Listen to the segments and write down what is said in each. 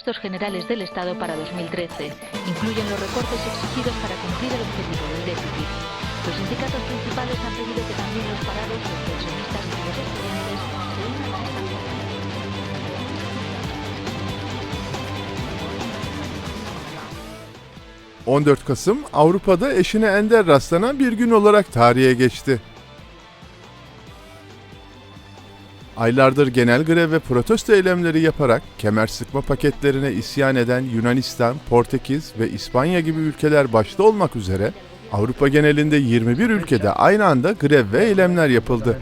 presupuestos generales del Estado para 2013. Incluyen los recortes exigidos para cumplir el objetivo del déficit. Los sindicatos principales han pedido que también los parados, los pensionistas y los estudiantes se unan a esta huelga. 14 Kasım Avrupa'da eşine ender rastlanan bir gün olarak tarihe geçti. Aylardır genel grev ve protesto eylemleri yaparak kemer sıkma paketlerine isyan eden Yunanistan, Portekiz ve İspanya gibi ülkeler başta olmak üzere Avrupa genelinde 21 ülkede aynı anda grev ve eylemler yapıldı.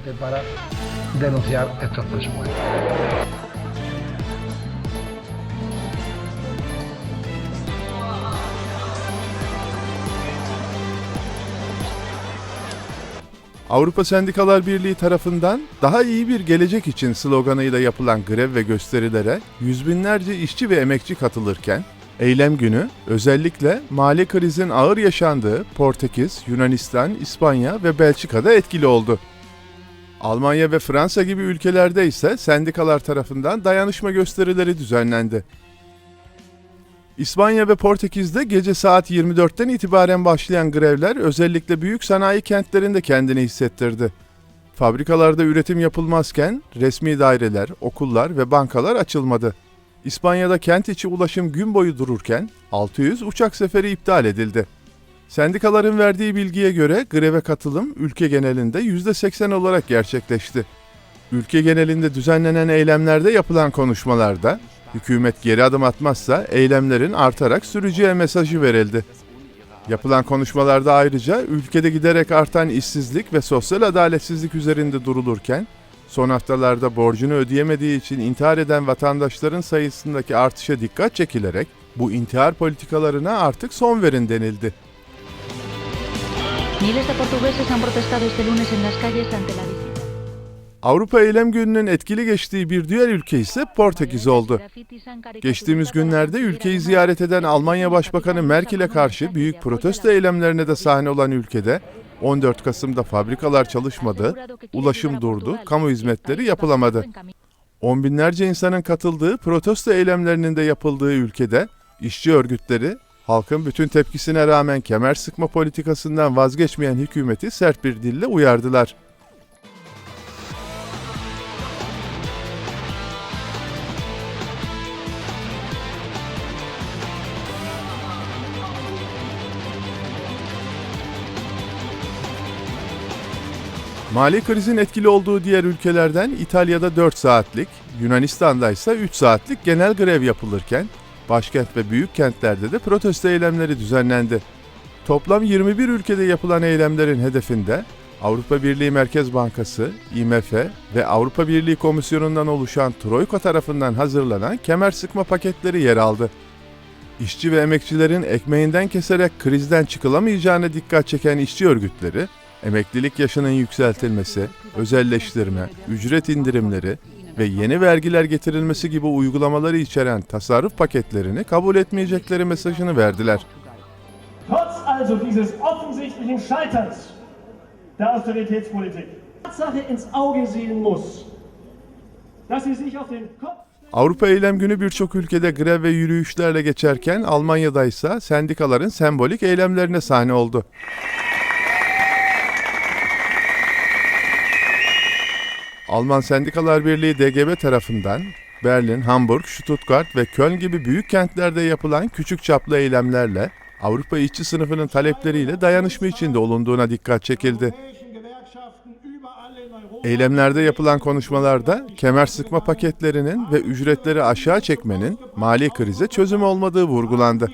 Avrupa Sendikalar Birliği tarafından daha iyi bir gelecek için sloganıyla yapılan grev ve gösterilere yüz binlerce işçi ve emekçi katılırken, eylem günü özellikle mali krizin ağır yaşandığı Portekiz, Yunanistan, İspanya ve Belçika'da etkili oldu. Almanya ve Fransa gibi ülkelerde ise sendikalar tarafından dayanışma gösterileri düzenlendi. İspanya ve Portekiz'de gece saat 24'ten itibaren başlayan grevler özellikle büyük sanayi kentlerinde kendini hissettirdi. Fabrikalarda üretim yapılmazken resmi daireler, okullar ve bankalar açılmadı. İspanya'da kent içi ulaşım gün boyu dururken 600 uçak seferi iptal edildi. Sendikaların verdiği bilgiye göre greve katılım ülke genelinde %80 olarak gerçekleşti. Ülke genelinde düzenlenen eylemlerde yapılan konuşmalarda hükümet geri adım atmazsa eylemlerin artarak süreceği mesajı verildi. Yapılan konuşmalarda ayrıca ülkede giderek artan işsizlik ve sosyal adaletsizlik üzerinde durulurken son haftalarda borcunu ödeyemediği için intihar eden vatandaşların sayısındaki artışa dikkat çekilerek bu intihar politikalarına artık son verin denildi. Miles de portugueses han protestado este lunes en las calles ante la. Avrupa Eylem Günü'nün etkili geçtiği bir diğer ülke ise Portekiz oldu. Geçtiğimiz günlerde ülkeyi ziyaret eden Almanya Başbakanı Merkel'e karşı büyük protesto eylemlerine de sahne olan ülkede 14 Kasım'da fabrikalar çalışmadı, ulaşım durdu, kamu hizmetleri yapılamadı. On binlerce insanın katıldığı protesto eylemlerinin de yapıldığı ülkede işçi örgütleri halkın bütün tepkisine rağmen kemer sıkma politikasından vazgeçmeyen hükümeti sert bir dille uyardılar. Mali krizin etkili olduğu diğer ülkelerden İtalya'da 4 saatlik, Yunanistan'da ise 3 saatlik genel grev yapılırken başkent ve büyük kentlerde de protesto eylemleri düzenlendi. Toplam 21 ülkede yapılan eylemlerin hedefinde Avrupa Birliği Merkez Bankası, IMF ve Avrupa Birliği Komisyonu'ndan oluşan Troika tarafından hazırlanan kemer sıkma paketleri yer aldı. İşçi ve emekçilerin ekmeğinden keserek krizden çıkılamayacağına dikkat çeken işçi örgütleri, emeklilik yaşının yükseltilmesi, özelleştirme, ücret indirimleri ve yeni vergiler getirilmesi gibi uygulamaları içeren tasarruf paketlerini kabul etmeyecekleri mesajını verdiler. Trotz also dieses offensichtlichen Scheiterns der Austeritätspolitik, Tatsache ins Auge sehen muss, dass sie sich auf den Kopf Avrupa Eylem Günü birçok ülkede grev ve yürüyüşlerle geçerken Almanya'da ise sendikaların sembolik eylemlerine sahne oldu. Alman Sendikalar Birliği DGB tarafından Berlin, Hamburg, Stuttgart ve Köln gibi büyük kentlerde yapılan küçük çaplı eylemlerle Avrupa işçi sınıfının talepleriyle dayanışma içinde olunduğuna dikkat çekildi. Eylemlerde yapılan konuşmalarda kemer sıkma paketlerinin ve ücretleri aşağı çekmenin mali krize çözüm olmadığı vurgulandı.